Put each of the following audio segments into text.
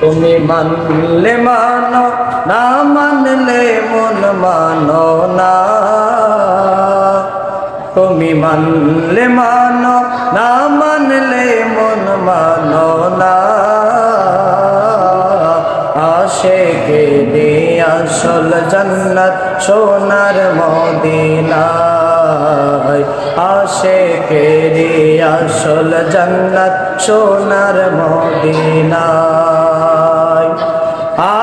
তুমি মানলে মানো, না মানলে মন মানো না। তুমি মানলে মানো, না মানলে মন মানো না। আশেকে দে আসল জন্নত সোনার মদিনায়। আশেকে দে আসল জন্নত সোনার মদিনায়।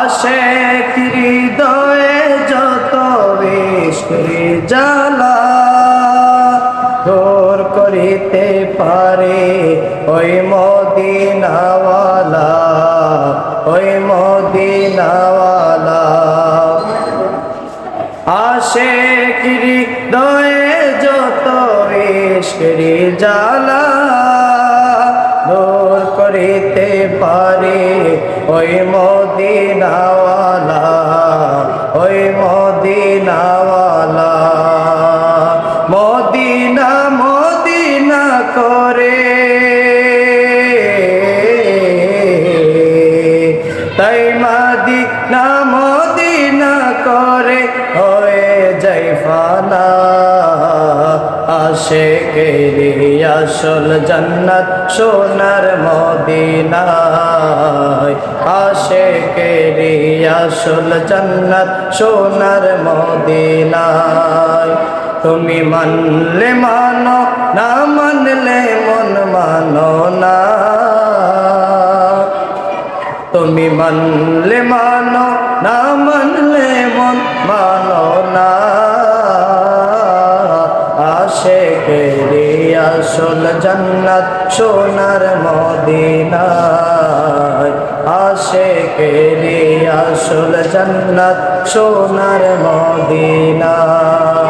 আশেক হৃদয়ে যত বিষ্করি জ্বালা দূর করিতে পারে, ওই মদিনাওয়ালা ওই মদিনাওয়ালা। আশেক হৃদয়ে যত ইশকরি জ্বালা দূর করিতে পারে ওই মদিনাওয়ালা ওই মদিনাওয়ালা। মদিনা মদিনা করে। তাই মাদিনা মদিনা করে। হয়ে যাই ফানা আশে কেরি আসল জন্নত, সোনার মদিনায়। আশে কেরি আসল জন্নত, সোনার মদিনায়। তুমি মানলে মানো না মানলে মন মানো না। তুমি মানলে মানো আসল জন্নত সোনার মদিনায়। আসে কেরি আসল জন্নত সোনার মদিনায়।